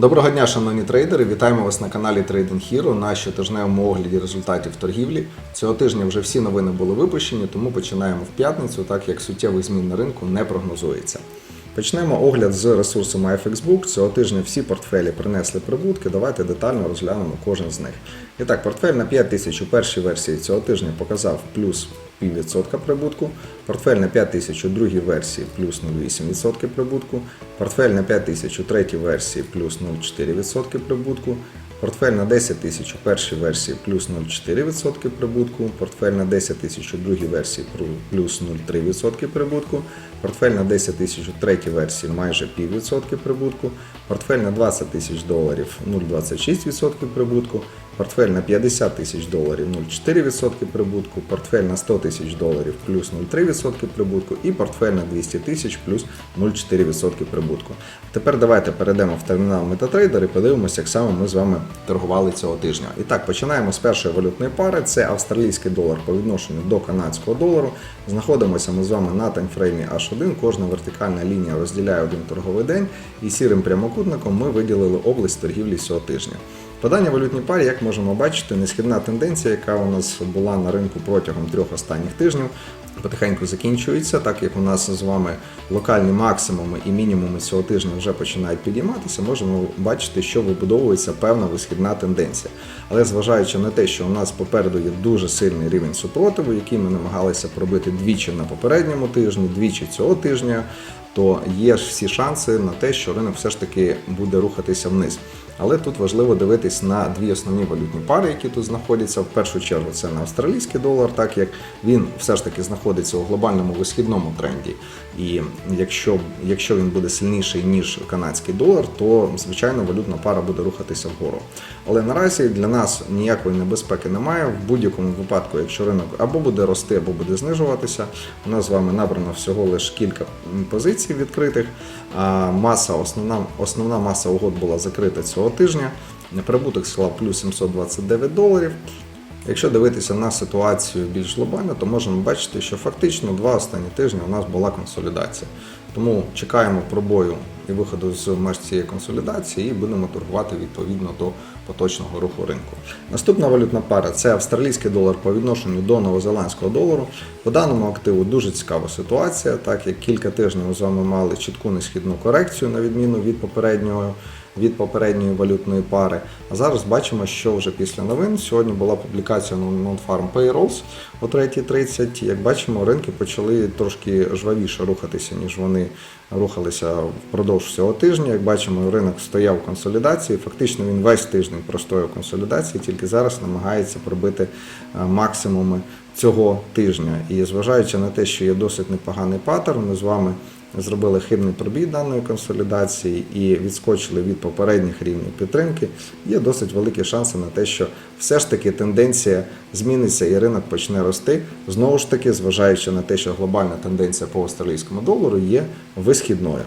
Доброго дня, шановні трейдери! Вітаємо вас на каналі Trading Hero на щотижневому огляді результатів торгівлі. Цього тижня вже всі новини були випущені, тому починаємо в п'ятницю, так як суттєвих змін на ринку не прогнозується. Почнемо огляд з ресурсом FXBook. Цього тижня всі портфелі принесли прибутки. Давайте детально розглянемо кожен з них. І так, портфель на 5 тисяч у першій версії цього тижня показав плюс 0,5% прибутку, портфель на 5 тисяч у другій версії плюс 0,8% прибутку, портфель на 5 тисяч у третій версії плюс 0,4% прибутку, портфель на 10 тисяч у першій версії плюс 0,4% прибутку, портфель на 10 тисяч у другій версії плюс 0,3% прибутку, портфель на 10 тисяч у третій версії майже 0,5% прибутку, портфель на 20 тисяч доларів 0,26% прибутку, портфель на 50 тисяч доларів 0,4% прибутку, портфель на 100 тисяч доларів плюс 0,3% прибутку і портфель на 200 тисяч плюс 0,4% прибутку. Тепер давайте перейдемо в термінал MetaTrader і подивимося, як саме ми з вами торгували цього тижня. І так, починаємо з першої валютної пари. Це австралійський долар по відношенню до канадського долару. Знаходимося ми з вами на таймфреймі H1. Кожна вертикальна лінія розділяє один торговий день, і сірим прямокутником ми виділили область торгівлі цього тижня. По даній валютній парі, як можемо бачити, несхідна тенденція, яка у нас була на ринку протягом трьох останніх тижнів, потихеньку закінчується, так як у нас з вами локальні максимуми і мінімуми цього тижня вже починають підійматися, можемо бачити, що вибудовується певна висхідна тенденція. Але зважаючи на те, що у нас попереду є дуже сильний рівень супротиву, який ми намагалися пробити двічі на попередньому тижні, двічі цього тижня, то є ж всі шанси на те, що ринок все ж таки буде рухатися вниз. Але тут важливо дивитись на дві основні валютні пари, які тут знаходяться. В першу чергу це на австралійський долар, так як він все ж таки знаходиться у глобальному висхідному тренді. І якщо, якщо він буде сильніший ніж канадський долар, то звичайно валютна пара буде рухатися вгору. Але наразі для нас ніякої небезпеки немає. В будь-якому випадку, якщо ринок або буде рости, або буде знижуватися, у нас з вами набрано всього лише кілька позицій відкритих. Маса, основна, основна маса угод була закрита цього тижня. Прибуток склав плюс 729 доларів. Якщо дивитися на ситуацію більш глобально, то можемо бачити, що фактично два останні тижні у нас була консолідація. Тому чекаємо пробою і виходу з меж цієї консолідації і будемо торгувати відповідно до поточного руху ринку. Наступна валютна пара це австралійський долар по відношенню до новозеландського долару. По даному активу дуже цікава ситуація, так як кілька тижнів ми з вами мали чітку несхідну корекцію на відміну від попереднього від попередньої валютної пари. А зараз бачимо, що вже після новин сьогодні була публікація Non-Farm Payrolls о 3.30. Як бачимо, ринки почали трошки жвавіше рухатися, ніж вони рухалися впродовж цього тижня. Як бачимо, ринок стояв у консолідації. Фактично він весь тиждень простояв у консолідації, тільки зараз намагається пробити е, максимуми цього тижня. І зважаючи на те, що є досить непоганий паттерн, ми з вами зробили хибний пробій даної консолідації і відскочили від попередніх рівнів підтримки, є досить великі шанси на те, що все ж таки тенденція зміниться і ринок почне рости. Знову ж таки, зважаючи на те, що глобальна тенденція по австралійському долару є висхідною.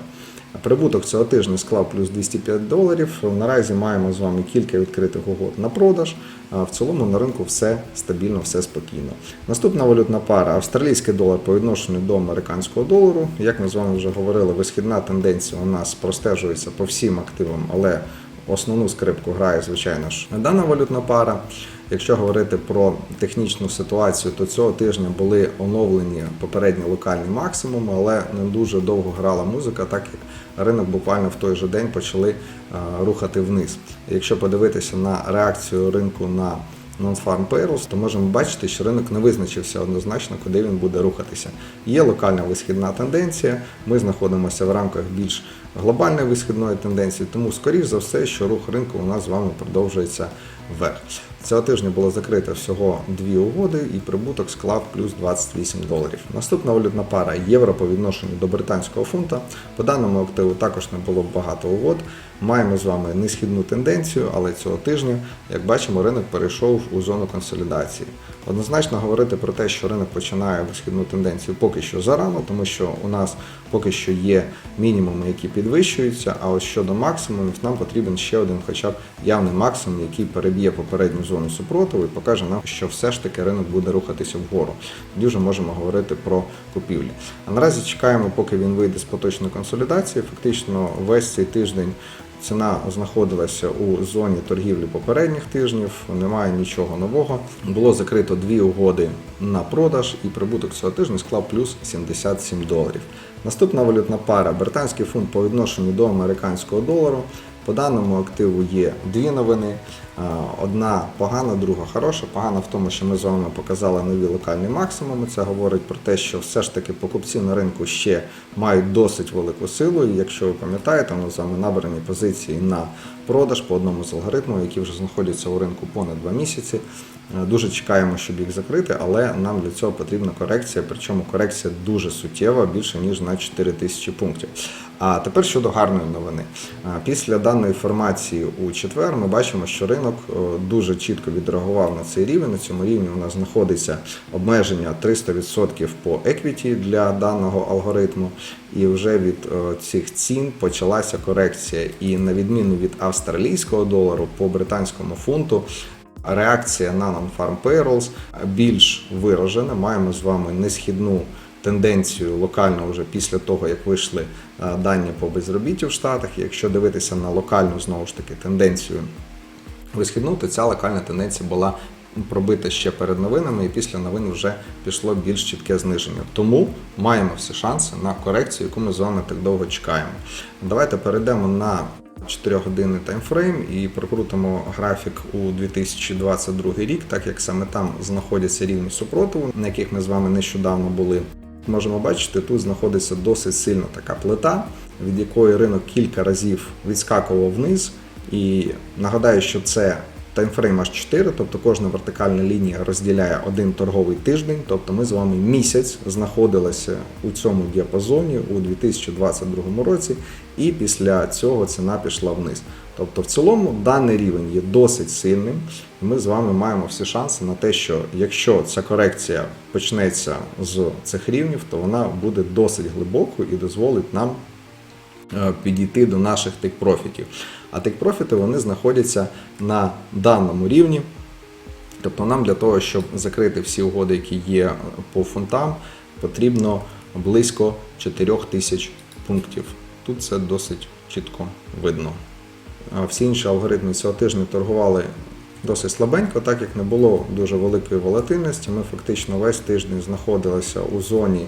Прибуток цього тижня склав плюс 205 доларів. Наразі маємо з вами кілька відкритих угод на продаж. В цілому на ринку все стабільно, все спокійно. Наступна валютна пара австралійський долар по відношенню до американського долару. Як ми з вами вже говорили, висхідна тенденція у нас простежується по всім активам, але основну скрипку грає, звичайно ж, дана валютна пара. Якщо говорити про технічну ситуацію, то цього тижня були оновлені попередні локальні максимуми, але не дуже довго грала музика, так як ринок буквально в той же день почали е, рухати вниз. Якщо подивитися на реакцію ринку на Non-Farm Payrolls, то можемо бачити, що ринок не визначився однозначно, куди він буде рухатися. Є локальна висхідна тенденція, ми знаходимося в рамках більш глобальної висхідної тенденції, тому, скоріш за все, що рух ринку у нас з вами продовжується вверх. Цього тижня було закрито всього дві угоди і прибуток склав плюс 28 доларів. Наступна валютна пара євро по відношенню до британського фунта. По даному активу також не було багато угод. Маємо з вами несхідну тенденцію, але цього тижня, як бачимо, ринок перейшов у зону консолідації. Однозначно говорити про те, що ринок починає висхідну тенденцію поки що зарано, тому що у нас поки що є мінімуми, які підвищуються. А ось щодо максимумів, нам потрібен ще один, хоча б явний максимум, який переб'є попередню зону супротиву і покаже нам, що все ж таки ринок буде рухатися вгору. Тоді вже можемо говорити про купівлі. А наразі чекаємо, поки він вийде з поточної консолідації. Фактично весь цей тиждень Ціна знаходилася у зоні торгівлі попередніх тижнів, немає нічого нового. Було закрито дві угоди на продаж, і прибуток цього тижня склав плюс 77 доларів. Наступна валютна пара британський фунт по відношенню до американського долару. По даному активу є дві новини. Одна погана, друга хороша. Погана в тому, що ми з вами показали нові локальні максимуми. Це говорить про те, що все ж таки покупці на ринку ще мають досить велику силу. І якщо ви пам'ятаєте, ми з вами набрані позиції на продаж по одному з алгоритмів, які вже знаходяться у ринку понад два місяці. Е, Дуже чекаємо, щоб їх закрити, але нам для цього потрібна корекція. Причому корекція дуже суттєва, більше ніж на 4 тисячі пунктів. А тепер щодо гарної новини. Е, Після даної формації у четвер ми бачимо, що ринок е, дуже чітко відреагував на цей рівень. На цьому рівні у нас знаходиться обмеження 300% по еквіті для даного алгоритму. І вже від цих цін почалася корекція. І на відміну від австралійського долару по британському фунту. Реакція на non-farm payrolls більш виражена. Маємо з вами несхідну тенденцію локально вже після того, як вийшли е, дані по безробіттю в Штатах. Якщо дивитися на локальну знову ж таки тенденцію висхідну, то ця локальна тенденція була пробита ще перед новинами, і після новин вже пішло більш чітке зниження. Тому маємо всі шанси на корекцію, яку ми з вами так довго чекаємо. Давайте перейдемо на 4-годинний таймфрейм і прокрутимо графік у 2022 рік, так як саме там знаходяться рівні супротиву, на яких ми з вами нещодавно були. Можемо бачити, тут знаходиться досить сильна така плита, від якої ринок кілька разів відскакував вниз. І нагадаю, що це таймфрейм аж 4, тобто кожна вертикальна лінія розділяє один торговий тиждень. Тобто ми з вами місяць знаходилися у цьому діапазоні у 2022 році, і після цього ціна пішла вниз. Тобто, в цілому даний рівень є досить сильним. і Ми з вами маємо всі шанси на те, що якщо ця корекція почнеться з цих рівнів, то вона буде досить глибокою і дозволить нам підійти до наших тейк-профітів. А тейк-профіти вони знаходяться на даному рівні. Тобто нам для того, щоб закрити всі угоди, які є по фунтам, потрібно близько 4 тисяч пунктів. Тут це досить чітко видно. Всі інші алгоритми цього тижня торгували досить слабенько, так як не було дуже великої волатильності. Ми фактично весь тиждень знаходилися у зоні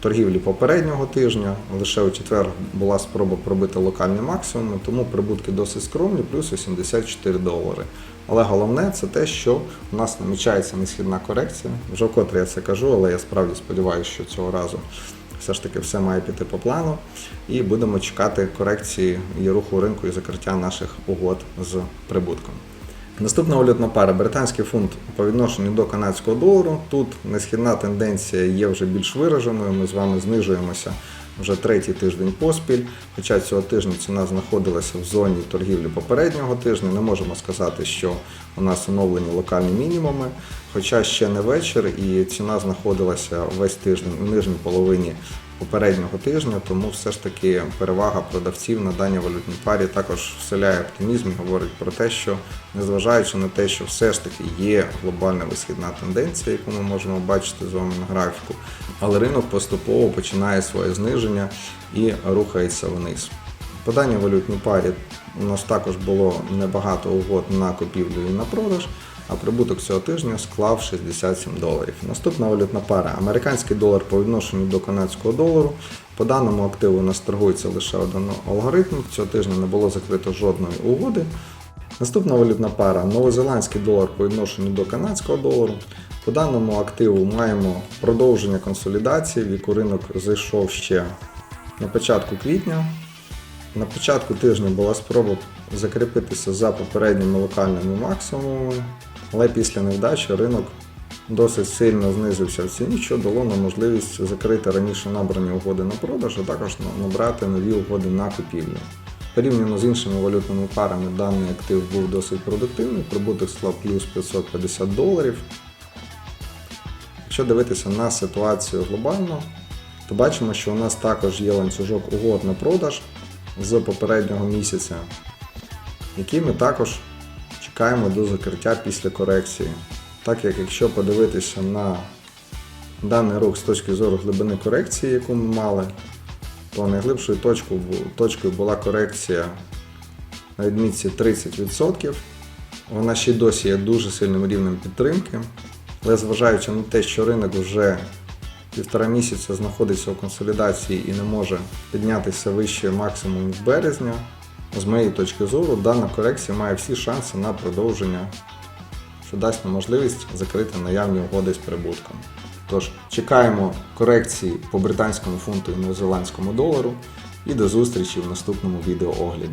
торгівлі попереднього тижня. Лише у четвер була спроба пробити локальні максимуми, тому прибутки досить скромні, плюс 84 долари. Але головне це те, що у нас намічається несхідна корекція. Вже вкотре я це кажу, але я справді сподіваюся, що цього разу все ж таки все має піти по плану. І будемо чекати корекції і руху ринку і закриття наших угод з прибутком. Наступна валютна пара британський фунт по відношенню до канадського долару. Тут несхідна тенденція є вже більш вираженою. Ми з вами знижуємося вже третій тиждень поспіль. Хоча цього тижня ціна знаходилася в зоні торгівлі попереднього тижня. Не можемо сказати, що у нас оновлені локальні мінімуми. Хоча ще не вечір, і ціна знаходилася весь тиждень у нижній половині попереднього тижня, тому все ж таки перевага продавців на даній валютній парі також вселяє оптимізм і говорить про те, що незважаючи на те, що все ж таки є глобальна висхідна тенденція, яку ми можемо бачити з вами на графіку, але ринок поступово починає своє зниження і рухається вниз. По даній валютній парі у нас також було небагато угод на купівлю і на продаж, а прибуток цього тижня склав 67 доларів. Наступна валютна пара американський долар по відношенню до канадського долару. По даному активу у нас торгується лише один алгоритм. Цього тижня не було закрито жодної угоди. Наступна валютна пара новозеландський долар по відношенню до канадського долару. По даному активу маємо продовження консолідації, в яку ринок зайшов ще на початку квітня. На початку тижня була спроба закріпитися за попередніми локальними максимумами, але після невдачі ринок досить сильно знизився в ціні, що дало нам можливість закрити раніше набрані угоди на продаж, а також набрати нові угоди на купівлю. Порівняно з іншими валютними парами даний актив був досить продуктивний, прибуток склав плюс 550 доларів. Якщо дивитися на ситуацію глобально, то бачимо, що у нас також є ланцюжок угод на продаж з попереднього місяця, який ми також чекаємо до закриття після корекції. Так як якщо подивитися на даний рух з точки зору глибини корекції, яку ми мали, то найглибшою точкою, точкою була корекція на відмітці 30%. Вона ще досі є дуже сильним рівнем підтримки. Але зважаючи на те, що ринок вже півтора місяця знаходиться у консолідації і не може піднятися вище максимуму березня, з моєї точки зору, дана корекція має всі шанси на продовження, що дасть нам можливість закрити наявні угоди з прибутком. Тож чекаємо корекції по британському фунту і новозеландському долару і до зустрічі в наступному відеоогляді.